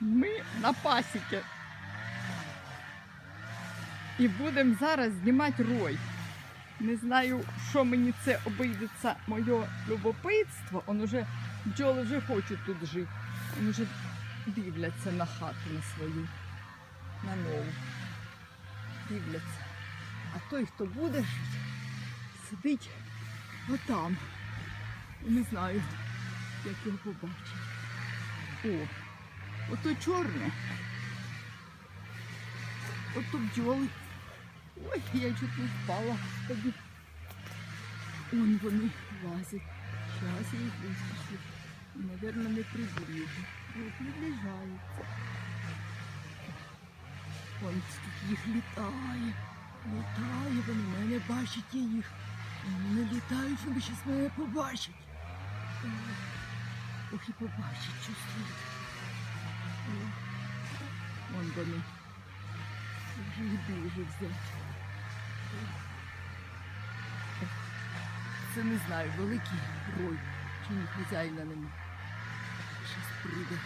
Ми на пасіки. І будемо зараз знімати рой. Не знаю, що мені це обійдеться моє любопитство. Он уже бджоли вже хочуть тут жити. Вони вже дивляться на хату на свою, на нову. Дивляться. А той, хто буде жити, сидить отам. Не знаю, як його побачить. Ото чорне. Ото бджоли. Ой, я чуть не впала, господи. Вон вони лазять. Зараз я їх вискочу. Наверно, не прибуду. Ой, приближаються. Вон скільки їх літає. Літає, вони мене бачать я їх. Вони літають, вони зараз мене побачать. Ох і побачать, чувствують. Вон вони. Вже їх дуже взяти. Це не знаю, великий рой. Чи ні хазяїна нема. Щас прийде.